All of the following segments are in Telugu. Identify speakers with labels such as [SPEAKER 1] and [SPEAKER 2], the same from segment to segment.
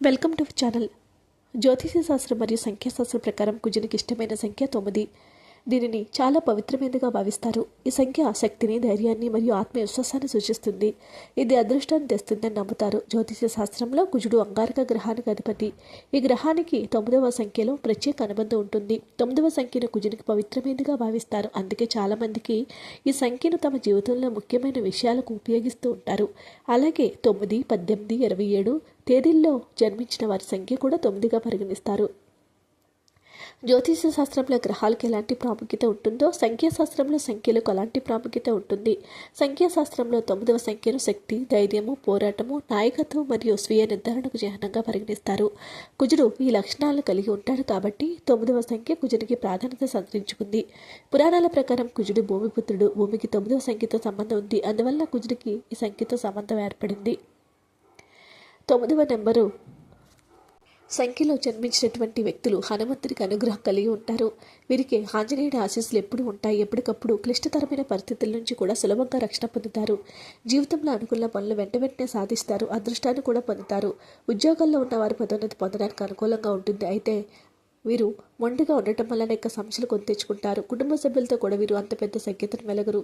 [SPEAKER 1] వెల్కమ్ టు ఛానల్ జ్యోతిష శాస్త్రం మరియు సంఖ్యాశాస్త్రం ప్రకారం కుజునికి ఇష్టమైన సంఖ్య తొమ్మిది దీనిని చాలా పవిత్రమైనదిగా భావిస్తారు. ఈ సంఖ్య శక్తిని ధైర్యాన్ని మరియు ఆత్మవిశ్వాసాన్ని సూచిస్తుంది. ఇది అదృష్టాన్ని తెస్తుందని నమ్ముతారు. జ్యోతిష శాస్త్రంలో కుజుడు అంగారక గ్రహానికి అధిపతి. ఈ గ్రహానికి తొమ్మిదవ సంఖ్యలో ప్రత్యేక అనుబంధం ఉంటుంది. తొమ్మిదవ సంఖ్యను కుజునికి పవిత్రమైనదిగా భావిస్తారు. అందుకే చాలామందికి ఈ సంఖ్యను తమ జీవితంలో ముఖ్యమైన విషయాలకు ఉపయోగిస్తూ ఉంటారు. అలాగే తొమ్మిది పద్దెనిమిది ఇరవై ఏడు తేదీల్లో జన్మించిన వారి సంఖ్య కూడా తొమ్మిదిగా పరిగణిస్తారు. జ్యోతిష శాస్త్రంలో గ్రహాలకు ఎలాంటి ప్రాముఖ్యత ఉంటుందో సంఖ్యాశాస్త్రంలో సంఖ్యలకు అలాంటి ప్రాముఖ్యత ఉంటుంది. సంఖ్యాశాస్త్రంలో తొమ్మిదవ సంఖ్యను శక్తి ధైర్యము పోరాటము నాయకత్వం మరియు స్వీయ నిర్ధారణకు చిహ్నంగా పరిగణిస్తారు. కుజుడు ఈ లక్షణాలను కలిగి ఉంటాడు కాబట్టి తొమ్మిదవ సంఖ్య కుజునికి ప్రాధాన్యత సంతరించుకుంది. పురాణాల ప్రకారం కుజుడు భూమిపుత్రుడు భూమికి తొమ్మిదవ సంఖ్యతో సంబంధం ఉంది. అందువల్ల కుజుడికి ఈ సంఖ్యతో సంబంధం ఏర్పడింది. తొమ్మిదవ నెంబరు సంఖ్యలో జన్మించినటువంటి వ్యక్తులు హనుమంతుడికి అనుగ్రహం కలిగి ఉంటారు. వీరికి ఆంజనేయుడి ఆశీస్సులు ఎప్పుడు ఉంటాయి? ఎప్పటికప్పుడు క్లిష్టతరమైన పరిస్థితుల నుంచి కూడా సులభంగా రక్షణ పొందుతారు. జీవితంలో అనుకున్న పనులు వెంట వెంటనే సాధిస్తారు. అదృష్టాన్ని కూడా పొందుతారు. ఉద్యోగాల్లో ఉన్న వారి పదోన్నతి పొందడానికి అనుకూలంగా ఉంటుంది. అయితే వీరు మొండిగా ఉండటం వల్ల అనేక సమస్యలు కొని తెచ్చుకుంటారు. కుటుంబ సభ్యులతో కూడా వీరు అంత పెద్ద సంఖ్యతను వెలగరు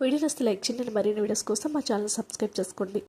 [SPEAKER 1] వీడియో లైక్ చేయండి. మరిన్ని వీడియోస్ కోసం మా ఛానల్ సబ్స్క్రైబ్ చేసుకోండి.